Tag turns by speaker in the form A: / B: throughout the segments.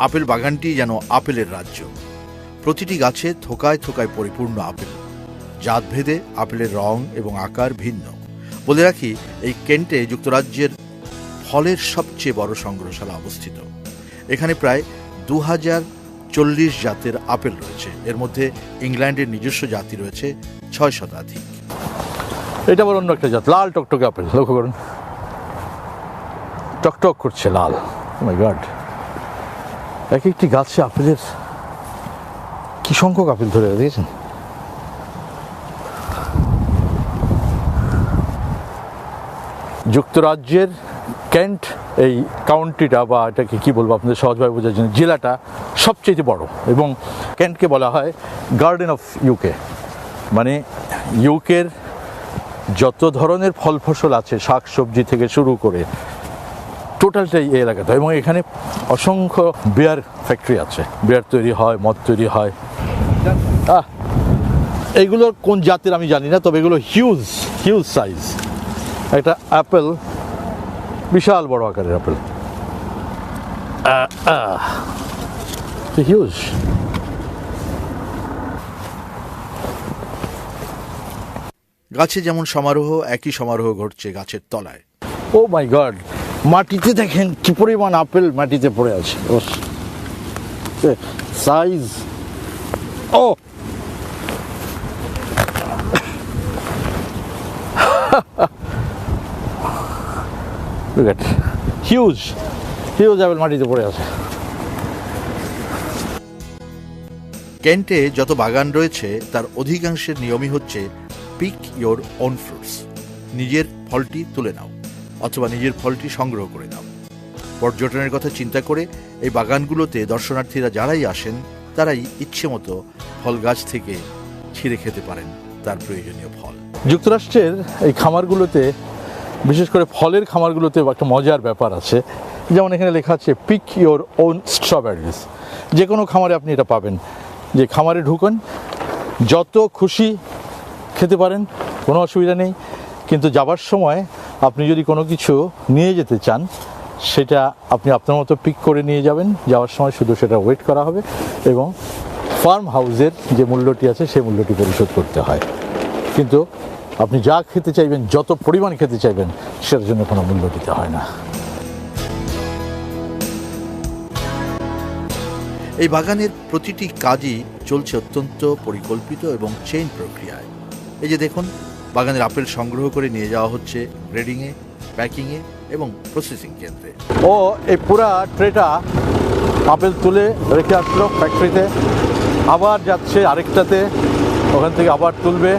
A: Apple বাগানটি যেন আপেলের রাজ্য। প্রতিটি গাছে থোকায় থোকায় পরিপূর্ণ আপেল। জাতভেদে আপেলের রং এবং আকার ভিন্ন। বলে রাখি, এই কেন্টে যুক্তরাজ্যের ফলের সবচেয়ে বড় সংগ্রহশালা অবস্থিত। এখানে প্রায় দু হাজার চল্লিশ জাতের আপেল রয়েছে। এর মধ্যে ইংল্যান্ডের নিজস্ব জাতি রয়েছে ছয় শতাধিক।
B: এটা আবার অন্য একটা জাত, লাল টকটকে আপেল, লক্ষ্য করুন। টকটক করছে লাল। মাই গড এক একটি গাছে আপেলের কি সংখ্যক আপেল ধরে দিয়েছেন? যুক্তরাজ্যের ক্যান্ট এই কাউন্টিটা বা এটাকে কি বলব আপনাদের সহজভাবে বোঝার জন্য, জেলাটা সবচেয়ে বড় এবং ক্যান্টকে বলা হয় গার্ডেন অফ ইউকে মানে ইউকের যত ধরনের ফল ফসল আছে শাক সবজি থেকে শুরু করে টোটালটাই এই এলাকাতে এবং এখানে অসংখ্য বিয়ার ফ্যাক্টরি আছে। বিয়ার তৈরি হয় মদ তৈরি হয়। আহ, এইগুলোর কোন জাতের আমি জানি না তবে এগুলো হিউজ হিউজ সাইজ একটা অ্যাপেল বিশাল বড় আকারের অ্যাপেল হিউজ
A: গাছে যেমন সমারোহ একই সমারোহ ঘটছে গাছের তলায়।
B: ও মাই গড মাটিতে দেখেন কি পরিমাণ আপেল মাটিতে পড়ে আছে। সাইজ ও। হিউজ হিউজ আপেল মাটিতে পড়ে আছে।
A: কেন্টে যত বাগান রয়েছে, তার অধিকাংশের নিয়মই হচ্ছে পিক ইয়োর ওন ফ্রুটস নিজের ফলটি তুলে নাও। অথবা নিজের ফলটি সংগ্রহ করে নাও। পর্যটনের কথা চিন্তা করে এই বাগানগুলোতে দর্শনার্থীরা যারাই আসেন, তারাই ইচ্ছে মতো ফল গাছ থেকে ছিঁড়ে খেতে পারেন তার প্রয়োজনীয় ফল।
B: যুক্তরাষ্ট্রের এই খামারগুলোতে, বিশেষ করে ফলের খামারগুলোতে একটা মজার ব্যাপার আছে। যেমন এখানে লেখা আছে পিক ইওর ওন স্ট্রবেরিজ যে কোনো খামারে আপনি এটা পাবেন। যে খামারে ঢুকন, যত খুশি খেতে পারেন, কোনো অসুবিধা নেই। কিন্তু যাবার সময় আপনি যদি কোনো কিছু নিয়ে যেতে চান, সেটা আপনি আপনার মতো পিক করে নিয়ে যাবেন। যাওয়ার সময় শুধু সেটা ওয়েট করা হবে এবং ফার্ম হাউসের যে মূল্যটি আছে, সেই মূল্যটি পরিশোধ করতে হয়। কিন্তু আপনি যা খেতে চাইবেন, যত পরিমাণ খেতে চাইবেন, সেটার জন্য কোনো মূল্য দিতে হয় না।
A: এই বাগানের প্রতিটি কাজই চলছে অত্যন্ত পরিকল্পিত এবং চেইন প্রক্রিয়ায়। এই যে দেখুন বাগানের আপেল সংগ্রহ করে নিয়ে যাওয়া হচ্ছে গ্রেডিংয়ে, প্যাকিংয়ে এবং প্রসেসিং কেন্দ্রে।
B: ও এই পুরা ট্রেটা আপেল তুলে রেখে আসলো ফ্যাক্টরিতে আবার যাচ্ছে আরেকটাতে, ওখান থেকে আবার তুলবে,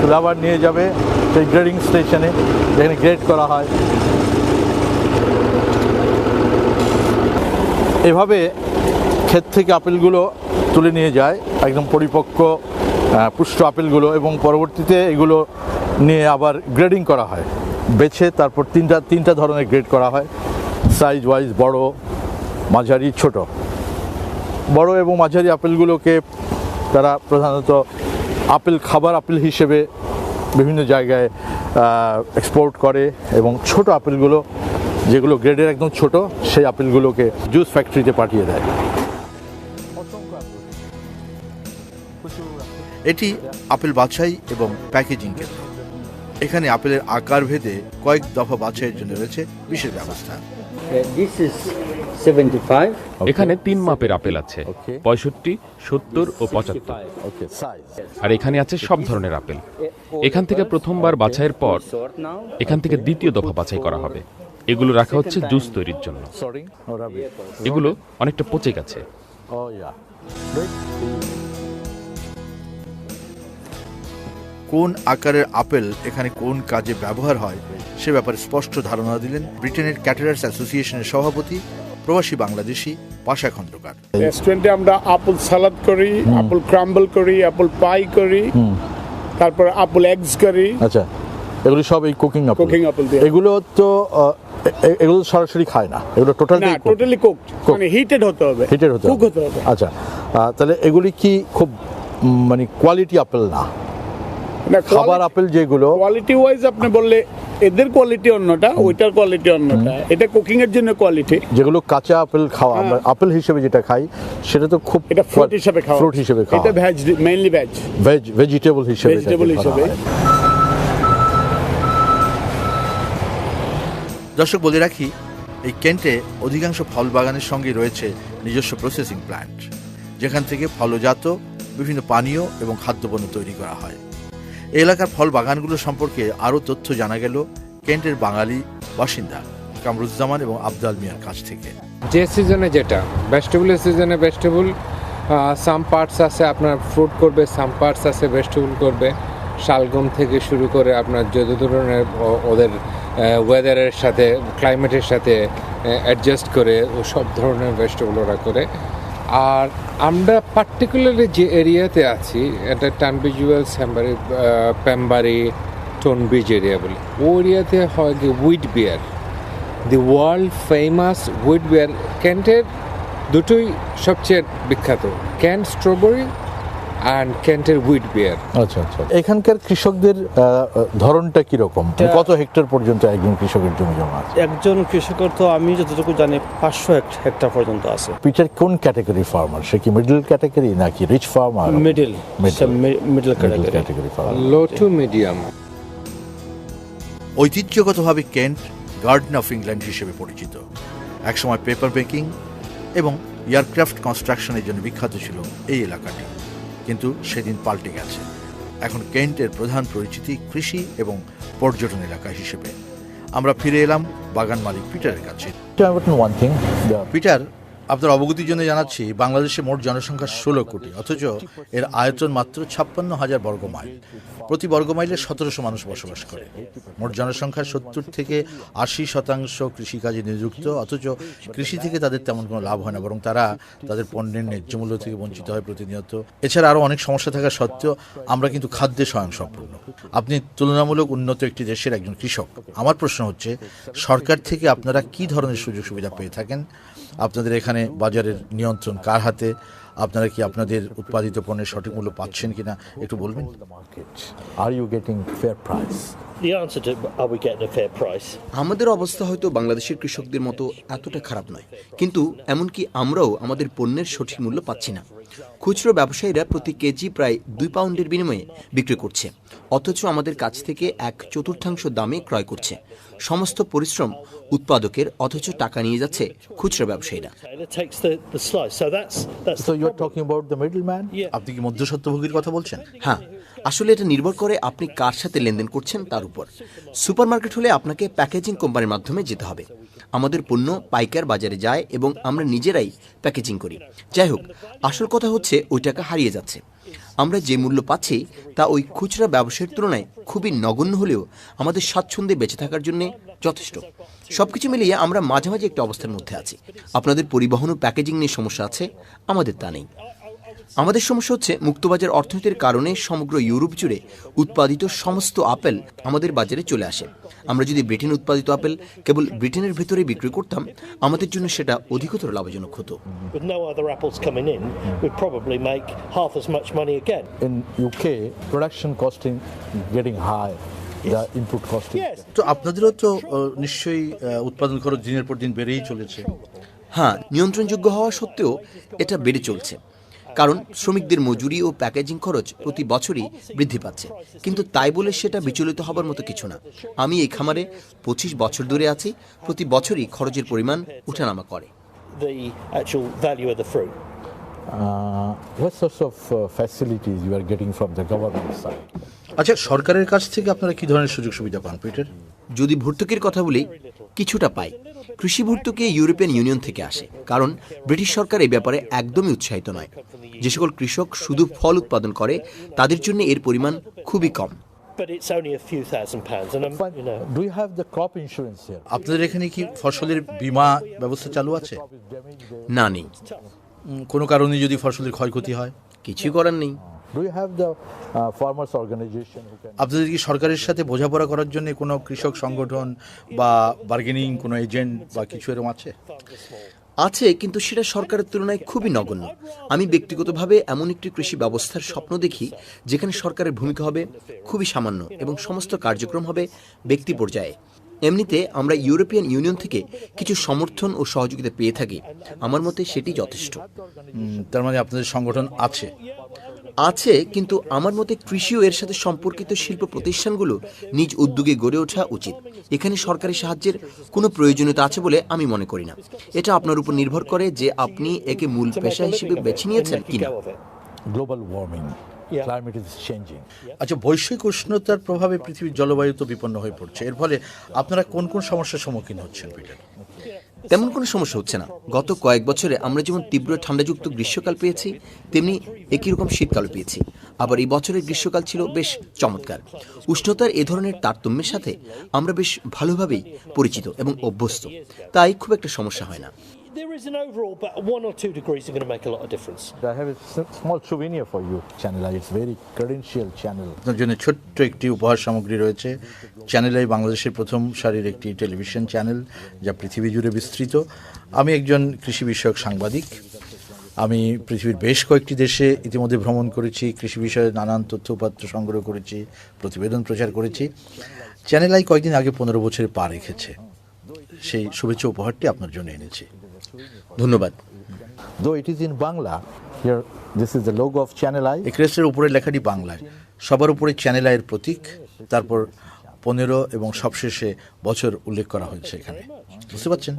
B: তুলে আবার নিয়ে যাবে সেই গ্রেডিং স্টেশনে যেখানে গ্রেড করা হয়। এভাবে ক্ষেত থেকে আপেলগুলো তুলে নিয়ে যায়, একদম পরিপক্ক পুষ্ট আপেলগুলো এবং পরবর্তীতে এগুলো নিয়ে আবার গ্রেডিং করা হয়। বেছে তারপর তিনটা তিনটা ধরনের গ্রেড করা হয়। সাইজ ওয়াইজ বড়, মাঝারি, ছোট। বড় এবং মাঝারি আপেলগুলোকে তারা প্রধানত আপেল খাবার আপেল হিসেবে বিভিন্ন জায়গায় এক্সপোর্ট করে এবং ছোট আপেলগুলো যেগুলো গ্রেডের একদম ছোট, সেই আপেলগুলোকে জুস ফ্যাক্টরিতে পাঠিয়ে দেয়।
A: এটি আপেল বাছাই এবং প্যাকেজিং কেন্দ্র। এখানে আপেলের আকার ভেদে কয়েক দফা বাছাইয়ের জন্য রয়েছে বিশেষ ব্যবস্থা।
C: This is 75.
D: এখানে তিন মাপের আপেল আছে পঁয়ষট্টি সত্তর ও পঁচাত্তর। আর এখানে আছে সব ধরনের আপেল। এখান থেকে প্রথমবার বাছাইয়ের পর এখান থেকে দ্বিতীয় দফা বাছাই করা হবে। এগুলো রাখা হচ্ছে জুস তৈরির জন্য।
B: সরি
D: এগুলো অনেকটা পচে গেছে।
A: কোন আকারের আপেল এখানে কোন কাজে ব্যবহার হয় সে ব্যাপারে স্পষ্ট ধারণা দিলেন ব্রিটেনের ক্যাটারার্স অ্যাসোসিয়েশনের সভাপতি প্রবাসী বাংলাদেশি পাশা খন্দকার।
E: রেস্টুরেন্টে আমরা আপেল সালাদ করি আপেল ক্রাম্বল করি আপেল পাই করি তারপর আপেল এগস করি।
B: আচ্ছা এগুলো সব এই কুকিং আপেল
E: apple দিয়ে।
B: এগুলো তো এগুলো সরাসরি খায় না এগুলো টোটালি
E: না টোটালি
B: কুক.
E: মানে হিটেড হতে হবে।
B: হিটেড হতে
E: কুক হতে হবে।
B: আচ্ছা তাহলে এগুলি কি খুব মানে কোয়ালিটি আপেল না? খাবার আপেল যেগুলো
E: কোয়ালিটি ওয়াইজ আপনি বললে এদের কোয়ালিটি অন্যটা ওইটার কোয়ালিটি অন্যটা। এটা কুকিং এর জন্য কোয়ালিটি
B: যেগুলো কাঁচা আপেল খাওয়া আমরা আপেল হিসেবে যেটা খাই সেটা তো খুব
E: এটা ফ্রুট হিসেবে খাওয়া।
B: ফ্রুট হিসেবে খাওয়া।
E: এটা veg mainly veg
B: veg vegetable হিসেবে
E: ভেজিটেবল হিসেবে।
B: হয়।
A: দর্শক বলে রাখি এই কেন্টে অধিকাংশ ফল বাগানের সঙ্গে রয়েছে নিজস্ব প্রসেসিং প্ল্যান্ট যেখান থেকে ফলজাত বিভিন্ন পানীয় এবং খাদ্যপণ্য তৈরি করা হয়। এলাকার ফল বাগানগুলো সম্পর্কে আরও তথ্য জানা গেল কেন্টের বাঙালি বাসিন্দা কামরুজ্জামান এবং আবদাল মিয়ার কাছ থেকে।
F: যে সিজনে যেটা ভেজিটেবলের সিজনে ভেজিটেবল সাম পার্টস আছে আপনার ফ্রুট করবে সাম পার্টস আছে ভেজিটেবল করবে। শালগম থেকে শুরু করে আপনার যত ধরনের ওদের ওয়েদারের সাথে ক্লাইমেটের সাথে অ্যাডজাস্ট করে ও সব ধরনের ভেজিটেবল ওরা করে। আর আমরা পার্টিকুলারলি যে এরিয়াতে আছি, এটা টানবিজুয়াল স্যাম্বারি প্যাম্বারি টোনবিজ এরিয়া বলে। ও এরিয়াতে হয় কি weed beer the world famous weed beer ক্যান্টের দুটোই সবচেয়ে বিখ্যাত। ক্যান্ট স্ট্রবেরি অ্যান্ড ক্যান্টের উইড বিয়ার
B: আচ্ছা আচ্ছা। এখানকার কৃষকদের ধরনটা কীরকম? কত হেক্টর পর্যন্ত একজন কৃষকের জমি জমা আছে?
G: একজন কৃষকের তো আমি যতটুকু জানি পাঁচশো হেক্টর পর্যন্ত আছে।
B: পিটার কোন ক্যাটাগরি ফার্মার? সে কি মিডল ক্যাটাগরি নাকি rich farmer?
G: Middle. Middle category
B: category farmer
F: low to medium
A: ঐতিহ্যগতভাবে কেন্ট গার্ডেন অফ ইংল্যান্ড হিসেবে পরিচিত। একসময় পেপার বেকিং এবং এয়ারক্রাফট কনস্ট্রাকশনের জন্য বিখ্যাত ছিল এই এলাকাটি। কিন্তু সেদিন পাল্টে গেছে। এখন কেন্টের প্রধান পরিচিতি কৃষি এবং পর্যটন এলাকা হিসেবে। আমরা ফিরে এলাম বাগান মালিক পিটারের কাছে। পিটার আপনার অবগতির জন্য জানাচ্ছি, বাংলাদেশে মোট জনসংখ্যা ষোলো কোটি, অথচ এর আয়তন মাত্র ছাপ্পান্ন হাজার বর্গ মাইল প্রতি বর্গ মাইলে সতেরোশো মানুষ বসবাস করে। মোট জনসংখ্যার সত্তর থেকে আশি শতাংশ কৃষিকাজে নিযুক্ত, অথচ কৃষি থেকে তাদের তেমন কোনো লাভ হয় না, বরং তারা তাদের পণ্যের ন্যায্য মূল্য থেকে বঞ্চিত হয় প্রতিনিয়ত। এছাড়া আরও অনেক সমস্যা থাকা সত্ত্বেও আমরা কিন্তু খাদ্যে স্বয়ংসম্পূর্ণ। আপনি তুলনামূলক উন্নত একটি দেশের একজন কৃষক। আমার প্রশ্ন হচ্ছে, সরকার থেকে আপনারা কি ধরনের সুযোগ সুবিধা পেয়ে থাকেন? আপনাদের এখানে বাজারের নিয়ন্ত্রণ কার হাতে? আপনারা কি আপনাদের উৎপাদিত পণ্যের সঠিক মূল্য পাচ্ছেন কিনা? একটু বলবেন।
B: Are you getting fair price
H: The answer to are we getting a fair price?
I: আমাদের অবস্থা হয়তো বাংলাদেশের কৃষকদের মতো এতটা খারাপ নয়। কিন্তু এমনকি আমরাও আমাদের পণ্যের সঠিক মূল্য পাচ্ছি না। খুচরো ব্যবসায়ীরা প্রতি কেজি প্রায় দুই পাউন্ডের বিনিময়ে বিক্রি করছে। অথচ আমাদের কাছ থেকে এক চতুর্থাংশ দামে ক্রয় করছে। সমস্ত পরিশ্রম উৎপাদকের অথচ টাকা নিয়ে যাচ্ছে খুচরো ব্যবসায়ীরা।
A: আপনি কি মধ্যস্বত্বভোগীর কথা বলছেন?
I: হ্যাঁ আসলে এটা নির্ভর করে আপনি কার সাথে লেনদেন করছেন তার উপর। সুপারমার্কেট হলে আপনাকে প্যাকেজিং কোম্পানির মাধ্যমে যেতে হবে। আমাদের পণ্য পাইকার বাজারে যায় এবং আমরা নিজেরাই প্যাকেজিং করি। যাই হোক, আসল কথা হচ্ছে ওই টাকা হারিয়ে যাচ্ছে। আমরা যে মূল্য পাচ্ছি তা ওই খুচরা ব্যবসায়ের তুলনায় খুবই নগণ্য হলেও আমাদের স্বাচ্ছন্দ্যে বেঁচে থাকার জন্য যথেষ্ট। সবকিছু মিলিয়ে আমরা মাঝামাঝি একটা অবস্থার মধ্যে আছি। আপনাদের পরিবহন ও প্যাকেজিং নিয়ে সমস্যা আছে? আমাদের তা নেই। আমাদের সমস্যা হচ্ছে মুক্তবাজার অর্থনীতির কারণে সমগ্র ইউরোপ জুড়ে উৎপাদিত সমস্ত আপেল আমাদের বাজারে চলে আসে। আমরা যদি ব্রিটেন উৎপাদিত আপেল কেবল ব্রিটেনের ভেতরে বিক্রি করতাম আমাদের জন্য সেটা অধিকতর লাভজনক হতো।
H: With no other apples coming in, we'd probably make half as much money again.
B: in UK production costing getting high. The input costing.
H: Yes.
A: তো আপনাদেরও তো নিশ্চয়ই উৎপাদন খরচ দিনের পর দিন বেড়েই চলেছে।
I: হ্যাঁ নিয়ন্ত্রণযোগ্য হওয়া সত্ত্বেও এটা বেড়ে চলছে। কারণ শ্রমিকদের মজুরি ও প্যাকেজিং খরচ প্রতি বছরই বৃদ্ধি পাচ্ছে কিন্তু তাই বলে সেটা বিচলিত হবার মতো কিছু না আমি এই খামারে পঁচিশ বছর ধরে আছি প্রতি বছরই খরচের পরিমাণ উঠানামা করে.
B: Uh, uh, facilities you are getting from the government side?
A: আচ্ছা সরকারের কাছ থেকে আপনারা কি ধরনের সুযোগ সুবিধা পান পিটার
I: যদি ভর্তুকির কথা বলি কিছুটা পাই। কৃষি ভর্তুকি ইউরোপিয়ান ইউনিয়ন থেকে আসে কারণ ব্রিটিশ সরকার এই ব্যাপারে একদমই উৎসাহিত নয়। যে সকল কৃষক শুধু ফল উৎপাদন করে তাদের জন্য এর পরিমাণ খুবই কম?
A: আপনাদের এখানে কি ফসলের বীমা ব্যবস্থা চালু আছে?
I: না নেই।
A: কোনো কারণে যদি ফসলের ক্ষয়ক্ষতি হয়?
I: কিছুই করার নেই।
B: হু
A: আপনাদের কি সরকারের সাথে বোঝাপড়া করার জন্য কোনো কৃষক সংগঠন বা বার্গেনিং কোনো এজেন্ট বা কিছু এরকম আছে?
I: আছে কিন্তু সেটা সরকারের তুলনায় খুবই নগণ্য। আমি ব্যক্তিগতভাবে এমন একটি কৃষি ব্যবস্থার স্বপ্ন দেখি যেখানে সরকারের ভূমিকা হবে খুবই সামান্য এবং সমস্ত কার্যক্রম হবে ব্যক্তি পর্যায়ে। এমনিতে আমরা ইউরোপিয়ান ইউনিয়ন থেকে কিছু সমর্থন ও সহযোগিতা পেয়ে থাকি। আমার মতে সেটি যথেষ্ট।
A: তার মানে আপনাদের সংগঠন আছে।
I: আছে কিন্তু আমার মতে কৃষি ও এর সাথে সম্পর্কিত শিল্প প্রতিষ্ঠানগুলো নিজ উদ্যোগে গড়ে ওঠা উচিত। এখানে সরকারি সাহায্যের কোনো প্রয়োজনীয়তা আছে বলে আমি মনে করি না। এটা আপনার উপর নির্ভর করে যে আপনি একে মূল পেশা হিসেবে বেছে নিয়েছেন কিনা।
B: গ্লোবাল ওয়ার্মিং
A: আচ্ছা বৈশ্বিক উষ্ণতার প্রভাবে পৃথিবীর জলবায়ু তো বিপন্ন হয়ে পড়ছে। এর ফলে আপনারা কোন কোন সমস্যার সম্মুখীন হচ্ছেন পিটার?
I: তেমন কোনো সমস্যা হচ্ছে না। গত কয়েক বছরে আমরা যেমন তীব্র ঠান্ডাযুক্ত গ্রীষ্মকাল পেয়েছি, তেমনি একই রকম শীতকালও পেয়েছি। আবার এই বছরের গ্রীষ্মকাল ছিল বেশ চমৎকার। উষ্ণতার এ ধরনের তারতম্যের সাথে আমরা বেশ ভালোভাবেই পরিচিত এবং অভ্যস্ত। তাই খুব একটা সমস্যা হয় না।
H: There is an overall, but one or two degrees are going to make a lot of difference.
B: I have a small souvenir for you, Channel I. It's very credential channel.
A: আপনার জন্য ছোট্ট একটি উপহার সামগ্রী রয়েছে চ্যানেল আই বাংলাদেশের প্রথম সারির একটি টেলিভিশন চ্যানেল যা পৃথিবী জুড়ে বিস্তৃত আমি একজন কৃষি বিষয়ক সাংবাদিক আমি পৃথিবীর বেশ কয়েকটি দেশে ইতিমধ্যে ভ্রমণ করেছি কৃষি বিষয়ে নানান তথ্যপত্র সংগ্রহ করেছি প্রতিবেদন প্রচার করেছি চ্যানেল আই কয়েকদিন আগে পনেরো বছরে পা রেখেছে সেই শুভেচ্ছা উপহারটি আপনার জন্য এনেছি
I: ধন্যবাদ।
B: Though it is in Bangla here this is the logo of channel I
A: এই ক্রেস্টের উপরে লেখাটি বাংলায়। সবার উপরে চ্যানেল আয়ের প্রতীক। তারপর পনেরো এবং সবশেষে বছর উল্লেখ করা হয়েছে এখানে। বুঝতে পারছেন?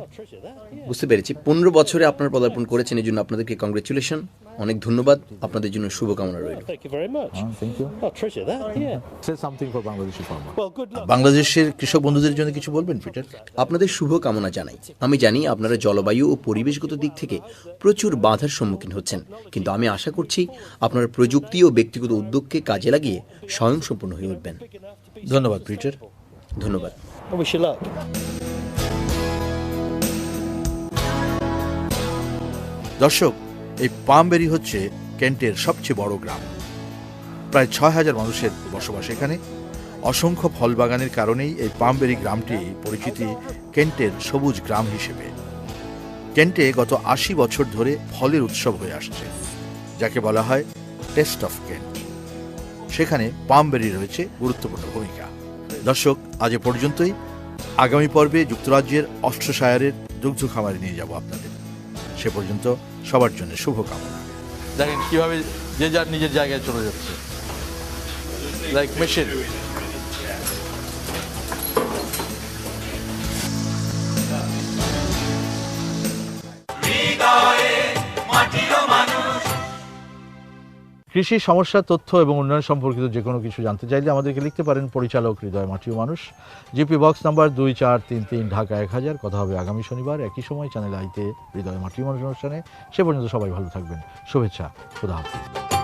I: বুঝতে পেরেছি। পনেরো বছরে আপনার পদার্পণ করেছেন এই জন্য আপনাদেরকে কংগ্রেচুলেশন অনেক ধন্যবাদ আপনাদের জন্য শুভকামনা রইল
H: Thank you very much.
B: Thank you.
H: I'll treasure that, yeah.
B: Say something for Bangladeshi farmer.
H: Well, good luck.
A: বাংলাদেশের কৃষক বন্ধুদের জন্য কিছু বলবেন পিটার
I: আপনাদের শুভ কামনা জানাই আমি জানি আপনারা জলবায়ু ও পরিবেশগত দিক থেকে প্রচুর বাধার সম্মুখীন হচ্ছেন কিন্তু আমি আশা করছি আপনারা প্রযুক্তি ও ব্যক্তিগত উদ্যোগকে কাজে লাগিয়ে স্বয়ংসম্পূর্ণ হয়ে উঠবেন
A: ধন্যবাদ পিটার
I: ধন্যবাদ.
A: দর্শক এই পামবেরি হচ্ছে কেন্টের সবচেয়ে বড় গ্রাম। প্রায় ছয় হাজার মানুষের বসবাস এখানে। অসংখ্য ফল বাগানের কারণেই এই পামবেরি গ্রামটি পরিচিতি কেন্টের সবুজ গ্রাম হিসেবে। কেন্টে গত আশি বছর ধরে ফলের উৎসব হয়ে আসছে, যাকে বলা হয় টেস্ট অফ কেন্ট। সেখানে পামবেরি রয়েছে গুরুত্বপূর্ণ ভূমিকা। দর্শক, আজ পর্যন্তই। আগামী পর্বে যুক্তরাজ্যের অস্ট্রশায়ারের দুগ্ধ খামারে নিয়ে যাব আপনাদের। সে পর্যন্ত সবার জন্য শুভকামনা।
B: দেখেন কীভাবে যে যার নিজের জায়গায় চলে যাচ্ছে। লাইক মেশিন কৃষি সমস্যা, তথ্য এবং উন্নয়ন সম্পর্কিত যে কোনো কিছু জানতে চাইলে আমাদেরকে লিখতে পারেন পরিচালক হৃদয় মাটিও মানুষ। জিপি বক্স নাম্বার দুই চার তিন তিন, ঢাকা এক হাজার। কথা হবে আগামী শনিবার একই সময় চ্যানেল আইতে হৃদয় মাটিও মানুষ অনুষ্ঠানে। সে পর্যন্ত সবাই ভালো থাকবেন। শুভেচ্ছা। খুদা হাফিজ।